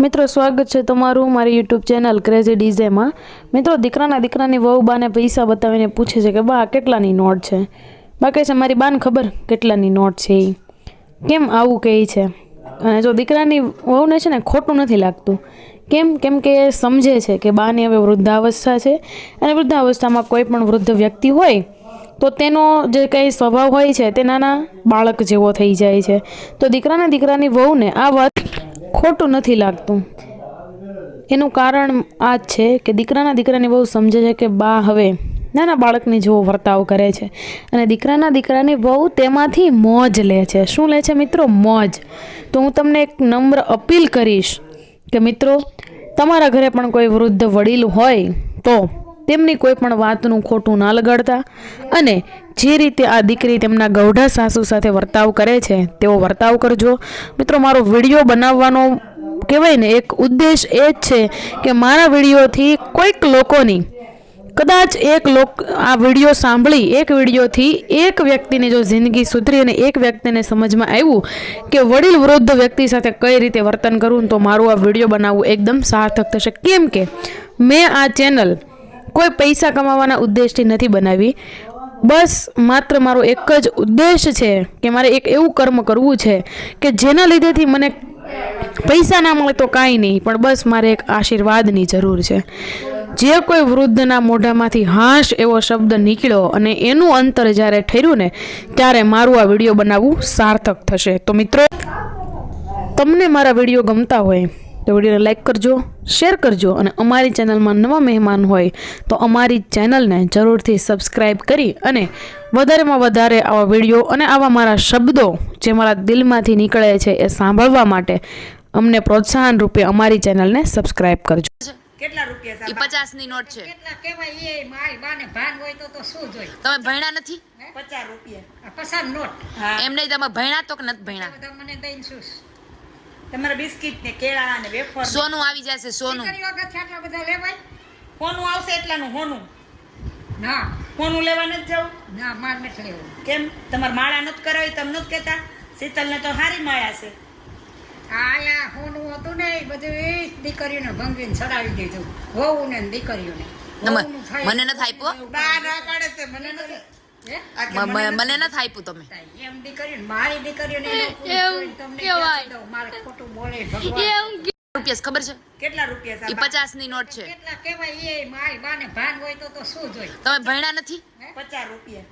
મિત્રો, સ્વાગત છે તમારું મારી યુટ્યુબ ચેનલ ક્રેઝી ડીઝેમાં મિત્રો, દીકરાના દીકરાની વહુ બાને પૈસા બતાવીને પૂછે છે કે, બા કેટલાની નોટ છે? બા કહે છે, મારી બાને ખબર કેટલાની નોટ છે એ કેમ આવું કહે છે? અને જો દીકરાની વહુને છે ને ખોટું નથી લાગતું. કેમ? કેમ કે સમજે છે કે બાની હવે વૃદ્ધાવસ્થા છે અને વૃદ્ધાવસ્થામાં કોઈ પણ વૃદ્ધ વ્યક્તિ હોય, તો તેનો જે કંઈ સ્વભાવ હોય છે, તે નાના બાળક જેવો થઈ જાય છે. તો દીકરાના દીકરાની વહુને આ વાત ખોટું નથી લાગતું. એનું કારણ આ જ છે કે દીકરાના દીકરાને બહુ સમજે છે કે બા હવે નાના બાળકની જેવો વર્તાવ કરે છે. અને દીકરાના દીકરાની બહુ તેમાંથી મોજ લે છે. શું લે છે મિત્રો? મોજ. તો હું તમને એક નમ્ર અપીલ કરીશ કે મિત્રો, તમારા ઘરે પણ કોઈ વૃદ્ધ વડીલ હોય તો તેમની કોઈ પણ વાતનું ખોટું ના લગાડતા અને જે રીતે આ દીકરી તેમના ગૌઢા સાસુ સાથે વર્તાવ કરે છે તેવો વર્તાવ કરજો. મિત્રો, મારો વીડિયો બનાવવાનો કહેવાય ને, એક ઉદ્દેશ એ જ છે કે મારા વિડીયોથી કોઈક લોકોની, કદાચ એક લોક, આ વીડિયો સાંભળી, એક વિડીયોથી એક વ્યક્તિની જો જિંદગી સુધરી અને એક વ્યક્તિને સમજમાં આવ્યું કે વડીલ વૃદ્ધ વ્યક્તિ સાથે કઈ રીતે વર્તન કરવું તો મારું આ વીડિયો બનાવવું એકદમ સાર્થક થશે. કેમ કે મેં આ ચેનલ કોઈ પૈસા કમાવાના ઉદ્દેશથી નથી બનાવી. બસ માત્ર મારો એક જ ઉદ્દેશ છે કે મારે એક એવું કર્મ કરવું છે કે જેના લીધેથી મને પૈસા ના મળે તો કાંઈ નહીં, પણ બસ મારે એક આશીર્વાદની જરૂર છે. જે કોઈ વૃદ્ધના મોઢામાંથી હાશ એવો શબ્દ નીકળ્યો અને એનું અંતર જ્યારે ઠર્યું ને, ત્યારે મારું આ વીડિયો બનાવવું સાર્થક થશે. તો મિત્રો, તમને મારા વીડિયો ગમતા હોય તો વિડીયોને લાઇક કરજો શેર કરજો અને અમારી ચેનલમાં નવા મહેમાન હોય તો અમારી ચેનલને જરૂરથી સબસ્ક્રાઈબ કરી અને વધારેમાં વધારે આવા વીડિયો અને આવા મારા શબ્દો જે મારા દિલમાંથી નીકળે છે એ સાંભળવા માટે અમને પ્રોત્સાહન રૂપે અમારી ચેનલને સબસ્ક્રાઈબ કરજો. કેટલા રૂપિયા એ સાહેબની નોટ છે. કેટલા કહેવાય? એ મારી બાને ભાન હોય તો તો શું જોઈ તમે ભણ્યા નથી? પચાસ રૂપિયા. આ પસાર નોટ. એમ નહીં તમે ભણ્યા તો કે નથી ભણ્યા? બધા મને દઈને શું? તમારા બિસ્કિટ ને કેળા ને વેફર સોનું આવી જશે સોનું. કરી વગર છે આટલા બધા લેવાય? કોનું આવશે એટલાનું હોનું ના. કોનું લેવા નથી જવું? ના માર નથી લેવું. કેમ? તમારે માળા નથી કરાવી તમે નથી કહેતા? શીતલને તો હારી માળા છે. આયા હોનું હતું ને એ બધું એ દીકરીઓને ભંગીને ચડાવી દીધું. હોવું ને દીકરીઓને. મને નથી આપ્યો? બા ના છે મને નથી. મને નથી. આપ્યું તમે. એમ દીકરી મારી દીકરીઓને તમને ખોટું બોલે ભગવાન. રૂપિયા ખબર છે? કેટલા રૂપિયા ની નોટ છે. કેટલા કહેવાય એ મારી બાને ભાન હોય તો તો શું જોઈ? તમે ભણ્યા નથી? રૂપિયા.